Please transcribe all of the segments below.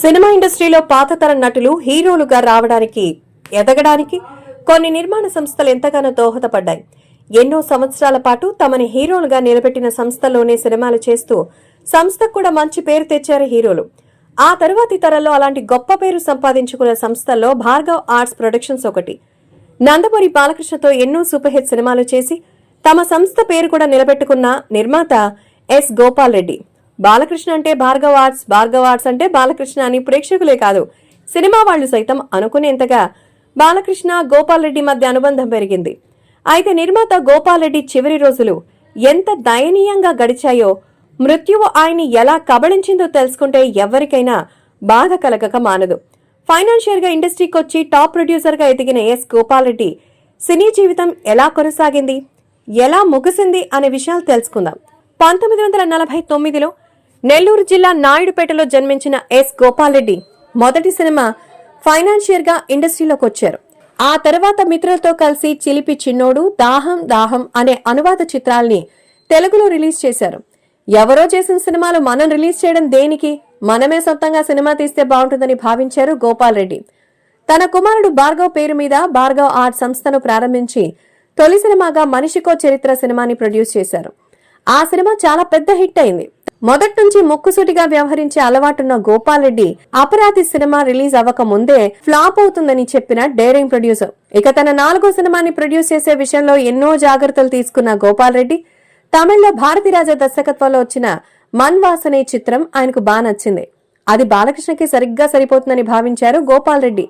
Cinema ఇండస్ట్రీలో పాత తరం నటులు హీరోలుగా రావడానికి ఎదగడానికి కొన్ని నిర్మాణ సంస్థలు ఎంతగానో దోహదపడ్డాయి. ఎన్నో సంవత్సరాల పాటు తమని హీరోలుగా నిలబెట్టిన సంస్థల్లోనే సినిమాలు చేస్తూ సంస్థకు కూడా మంచి పేరు తెచ్చారు హీరోలు. ఆ తరువాతి తరంలో అలాంటి గొప్ప పేరు సంపాదించుకున్న సంస్థల్లో భార్గవ్ ఆర్ట్స్ ప్రొడక్షన్స్ ఒకటి. నందమూరి బాలకృష్ణతో ఎన్నో సూపర్ హిట్ సినిమాలు చేసి తమ సంస్థ పేరు కూడా నిలబెట్టుకున్న నిర్మాత ఎస్ గోపాల్ రెడ్డి. బాలకృష్ణ అంటే భార్గవ్ ఆర్ట్స్ భార్గవ్ ఆర్ట్స్ అంటే బాలకృష్ణ అని ప్రేక్షకులే కాదు. సినిమా వాళ్ళు సైతం అనుకునేంతగా బాలకృష్ణ గోపాల్ రెడ్డి మధ్య అనుబంధం పెరిగింది. అయితే నిర్మాత గోపాల్ రెడ్డి చివరి రోజులు ఎంత దయనీయంగా గడిచాయో మృత్యువు ఆయన్ని ఎలా కబళించిందో తెలుసుకుంటే ఎవరికైనా బాధ కలగక మానదు. ఫైనాన్షియల్గా ఇండస్ట్రీకి వచ్చి టాప్ ప్రొడ్యూసర్గా ఎదిగిన ఎస్ గోపాల్ రెడ్డి సినీ జీవితం ఎలా కొనసాగింది ఎలా ముగిసింది అనే విషయాలు తెలుసుకుందాం. పంతొమ్మిది వందల నలభై తొమ్మిదిలో నెల్లూరు జిల్లా నాయుడుపేటలో జన్మించిన ఎస్ గోపాల్ రెడ్డి మొదటి సినిమా ఫైనాన్షియర్గా ఇండస్ట్రీలోకి వచ్చారు. ఆ తర్వాత మిత్రులతో కలిసి చిలిపి చిన్నోడు దాహం దాహం అనే అనువాద చిత్రాల్ని తెలుగులో రిలీజ్ చేశారు. ఎవరో చేసిన సినిమాలు మనం రిలీజ్ చేయడం దేనికి? మనమే సొంతంగా సినిమా తీస్తే బాగుంటుందని భావించారు గోపాల్ రెడ్డి తన కుమారుడు భార్గవ్ పేరు మీద భార్గవ్ ఆర్ట్ సంస్థను ప్రారంభించి తొలి సినిమాగా మనిషికో చరిత్ర సినిమాని ప్రొడ్యూస్ చేశారు. ఆ సినిమా చాలా పెద్ద హిట్ అయింది. మొదటి నుంచి ముక్కుసూటిగా వ్యవహరించే అలవాటున్న గోపాలరెడ్డి అపరాధి సినిమా రిలీజ్ అవ్వక ముందే ఫ్లాప్ అవుతుందని చెప్పిన డేరింగ్ ప్రొడ్యూసర్. ఇక తన నాలుగో సినిమాని ప్రొడ్యూస్ చేసే విషయంలో ఎన్నో జాగ్రత్తలు తీసుకున్న గోపాలరెడ్డి తమిళ్ళో భారతీరాజ దర్శకత్వంలో వచ్చిన మన్ వాసనే చిత్రం ఆయనకు బాగా నచ్చింది. అది బాలకృష్ణకి సరిగ్గా సరిపోతుందని భావించారు గోపాల్ రెడ్డి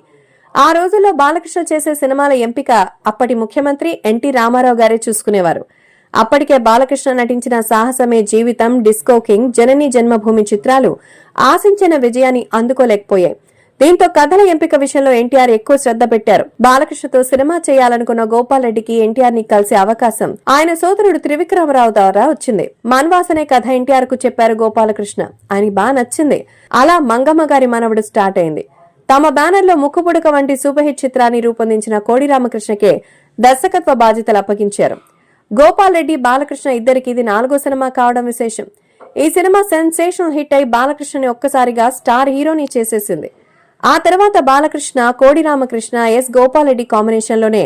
ఆ రోజుల్లో బాలకృష్ణ చేసే సినిమాల ఎంపిక అప్పటి ముఖ్యమంత్రి ఎన్టీ రామారావు గారే చూసుకునేవారు. అప్పటికే బాలకృష్ణ నటించిన సాహసమే జీవితం డిస్కో కింగ్ జనని జన్మభూమి చిత్రాలు ఆశించిన విజయాన్ని అందుకోలేకపోయాయి. దీంతో కథల ఎంపిక విషయంలో ఎన్టీఆర్ ఎక్కువ శ్రద్ధ పెట్టారు. బాలకృష్ణతో సినిమా చేయాలనుకున్న గోపాల్ రెడ్డికి ఎన్టీఆర్ని కలిసే అవకాశం. ఆయన సోదరుడు త్రివిక్రమరావు ద్వారా వచ్చింది. మన్వాసనే కథ ఎన్టీఆర్కు చెప్పారు గోపాలకృష్ణ. ఆయనకి బాగా నచ్చింది. అలా మంగమ్మ గారి మనవడు స్టార్ట్ అయింది. తమ బ్యానర్లో ముక్కుపుడక వంటి సూపర్ హిట్ చిత్రాన్ని రూపొందించిన కోడి రామకృష్ణకే దర్శకత్వ బాధ్యతలు అప్పగించారు. గోపాల్ రెడ్డి బాలకృష్ణ ఇద్దరికి ఇది నాలుగో సినిమా కావడం విశేషం. ఈ సినిమా సెన్సేషనల్ హిట్ అయి బాలకృష్ణని ఒక్కసారిగా స్టార్ హీరోని చేసేసింది. ఆ తర్వాత బాలకృష్ణ కోడి రామకృష్ణ ఎస్ గోపాలరెడ్డి కాంబినేషన్లోనే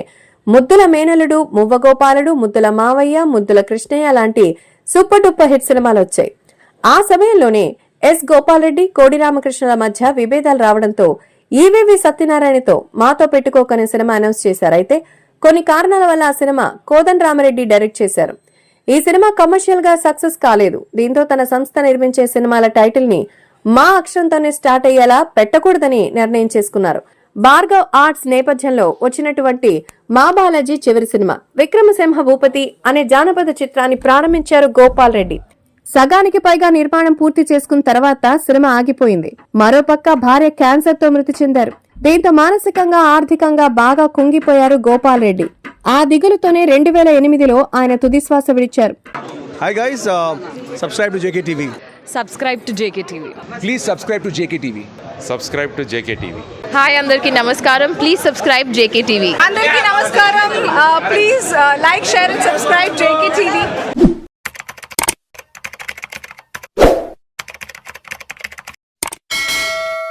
ముద్దుల మేనలుడు మువ్వగోపాలుడు ముద్దుల మావయ్య ముద్దుల కృష్ణయ్య లాంటి సూపర్ డూపర్ హిట్ సినిమాలు వచ్చాయి ఆ సమయంలోనే ఎస్ గోపాలరెడ్డి కోడి రామకృష్ణల మధ్య విభేదాలు రావడంతో ఈవీవి సత్యనారాయణతో మాతో పెట్టుకోకనే సినిమా అనౌన్స్ చేశారు. అయితే కొన్ని కారణాల వల్ల ఆ సినిమా కోదన్ రామరెడ్డి డైరెక్ట్ చేశారు. ఈ సినిమా కమర్షియల్గా సక్సెస్ కాలేదు. దీంతో తన సంస్థ నిర్మించే సినిమాల టైటిల్ని మా అక్షరంతోనే స్టార్ట్ అయ్యేలా పెట్టకూడదని నిర్ణయం చేసుకున్నారు. భార్గవ్ ఆర్ట్స్ నేపథ్యంలో వచ్చినటువంటి మా బాలాజీ చివరి సినిమా. విక్రమసింహ భూపతి అనే జానపద చిత్రాన్ని ప్రారంభించారు గోపాల్ రెడ్డి. సగానికి పైగా నిర్మాణం పూర్తి చేసుకున్న తర్వాత సినిమా ఆగిపోయింది. మరోపక్క భార్య క్యాన్సర్తో మృతి చెందారు. దీంతో మానసికంగా ఆర్థికంగా బాగా కుంగిపోయారు గోపాల్ రెడ్డి ఆ దిగులుతోనే రెండు వేల ఎనిమిదిలో ఆయన తుదిశ్వాస విడిచారు. Hi guys, uh, subscribe to JKTV. Subscribe to JK TV Please subscribe to JKTV. subscribe to JKTV. Hi అందరికీ నమస్కారం. ప్లీజ్ సబ్స్క్రైబ్ జేకే టీవీ అందరికీ నమస్కారం. Please like share and subscribe JK TV